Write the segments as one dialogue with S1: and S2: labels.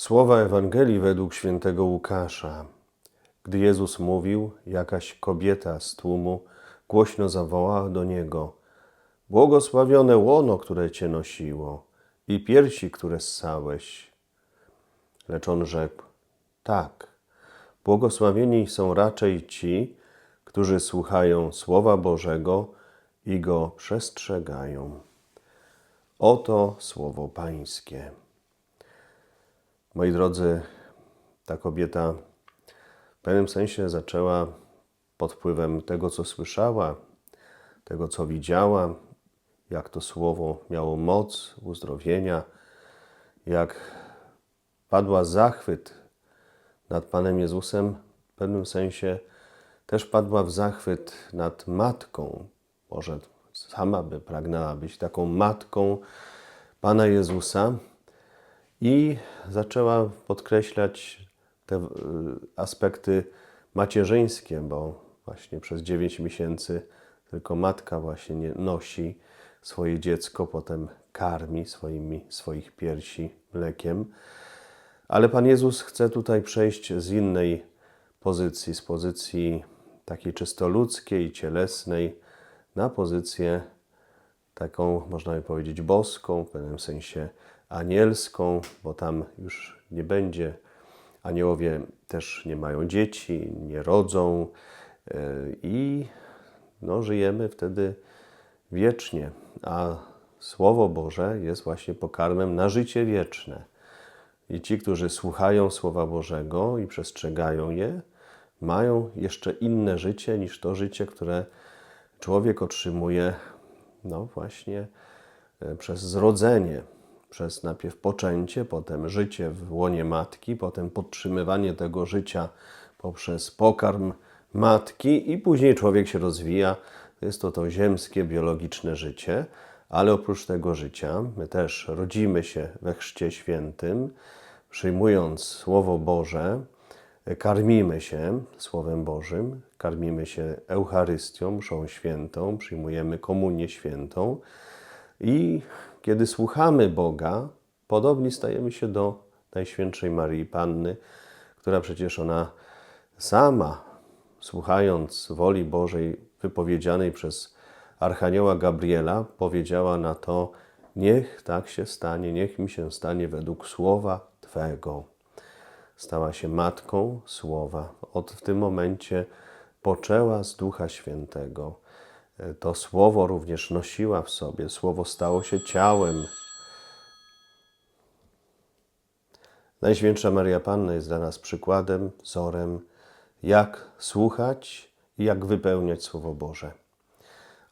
S1: Słowa Ewangelii według świętego Łukasza. Gdy Jezus mówił, jakaś kobieta z tłumu głośno zawołała do Niego Błogosławione łono, które Cię nosiło i piersi, które ssałeś. Lecz on rzekł Tak, błogosławieni są raczej ci, którzy słuchają Słowa Bożego i go przestrzegają. Oto Słowo Pańskie. Moi drodzy, ta kobieta w pewnym sensie zaczęła pod wpływem tego, co słyszała, tego, co widziała, jak to słowo miało moc uzdrowienia, jak padła zachwyt nad Panem Jezusem, w pewnym sensie też padła w zachwyt nad matką. Może sama by pragnęła być taką matką Pana Jezusa i zaczęła podkreślać te y, aspekty macierzyńskie, bo właśnie przez 9 miesięcy tylko matka właśnie nie nosi swoje dziecko, potem karmi swoimi, swoich piersi mlekiem. Ale Pan Jezus chce tutaj przejść z innej pozycji, z pozycji takiej czysto ludzkiej, cielesnej, na pozycję taką, można by powiedzieć, boską, w pewnym sensie anielską, bo tam już nie będzie. Aniołowie też nie mają dzieci, nie rodzą yy, i no, żyjemy wtedy wiecznie. A Słowo Boże jest właśnie pokarmem na życie wieczne. I ci, którzy słuchają Słowa Bożego i przestrzegają je, mają jeszcze inne życie niż to życie, które człowiek otrzymuje, no właśnie, e, przez zrodzenie, przez najpierw poczęcie, potem życie w łonie matki, potem podtrzymywanie tego życia poprzez pokarm matki i później człowiek się rozwija. Jest to to ziemskie, biologiczne życie, ale oprócz tego życia my też rodzimy się we Chrzcie Świętym, przyjmując Słowo Boże, karmimy się Słowem Bożym, karmimy się Eucharystią, mszą świętą, przyjmujemy komunię świętą i kiedy słuchamy Boga, podobni stajemy się do Najświętszej Marii Panny, która przecież ona sama, słuchając woli Bożej wypowiedzianej przez Archanioła Gabriela, powiedziała na to: Niech tak się stanie, niech mi się stanie według słowa Twego. Stała się matką słowa. Od w tym momencie poczęła z Ducha Świętego. To słowo również nosiła w sobie. Słowo stało się ciałem. Najświętsza Maria Panna jest dla nas przykładem, wzorem, jak słuchać i jak wypełniać Słowo Boże.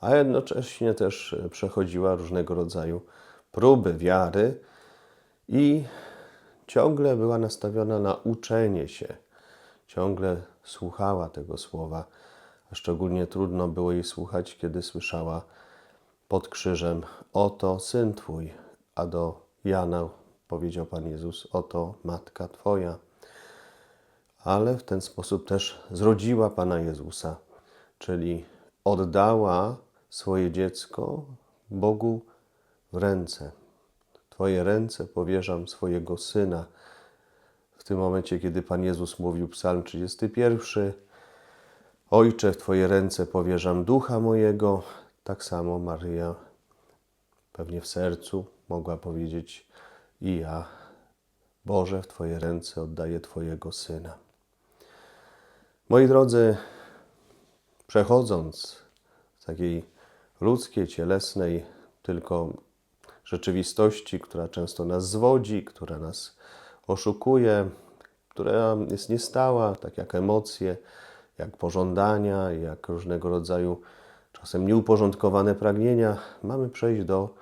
S1: A jednocześnie też przechodziła różnego rodzaju próby wiary i ciągle była nastawiona na uczenie się, ciągle słuchała tego słowa, szczególnie trudno było jej słuchać, kiedy słyszała pod krzyżem: Oto syn twój, a do Jana powiedział Pan Jezus: Oto matka twoja. Ale w ten sposób też zrodziła Pana Jezusa, czyli oddała swoje dziecko Bogu w ręce. Twoje ręce powierzam swojego syna. W tym momencie, kiedy Pan Jezus mówił, Psalm 31, Ojcze, w Twoje ręce powierzam ducha mojego, tak samo Maryja pewnie w sercu mogła powiedzieć: I ja, Boże, w Twoje ręce oddaję Twojego syna. Moi drodzy, przechodząc z takiej ludzkiej, cielesnej, tylko rzeczywistości, która często nas zwodzi, która nas oszukuje, która jest niestała, tak jak emocje, jak pożądania, jak różnego rodzaju czasem nieuporządkowane pragnienia, mamy przejść do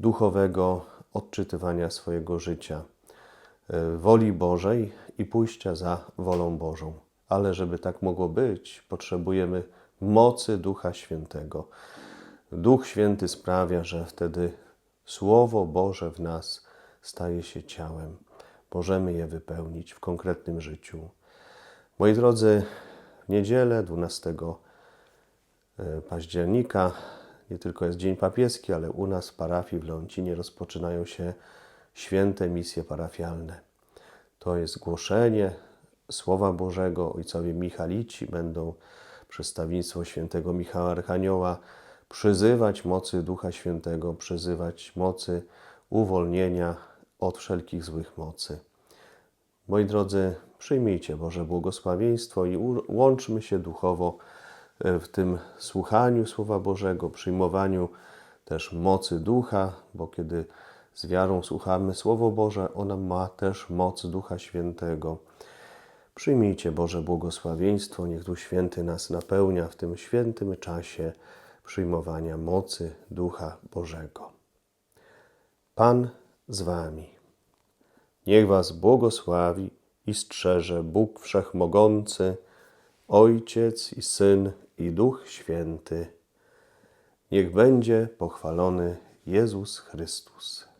S1: duchowego odczytywania swojego życia, e, woli Bożej i pójścia za wolą Bożą. Ale żeby tak mogło być, potrzebujemy mocy Ducha Świętego. Duch Święty sprawia, że wtedy Słowo Boże w nas staje się ciałem. Możemy je wypełnić w konkretnym życiu. Moi drodzy, niedzielę 12 e, października nie tylko jest Dzień Papieski, ale u nas w parafii w Leoncinie rozpoczynają się święte misje parafialne. to jest głoszenie Słowa Bożego. Ojcowie Michalici będą przedstawieństwo świętego Michała Archanioła przyzywać mocy Ducha Świętego, przyzywać mocy uwolnienia od wszelkich złych mocy. Moi drodzy, przyjmijcie Boże błogosławieństwo i łączmy się duchowo e, w tym słuchaniu Słowa Bożego, przyjmowaniu też mocy Ducha, bo kiedy z wiarą słuchamy Słowo Boże, ona ma też moc Ducha Świętego. Przyjmijcie Boże błogosławieństwo, niech Duch Święty nas napełnia w tym świętym czasie przyjmowania mocy Ducha Bożego. Pan z Wami. Niech Was błogosławi i strzeże Bóg Wszechmogący, Ojciec i Syn i Duch Święty. Niech będzie pochwalony Jezus Chrystus.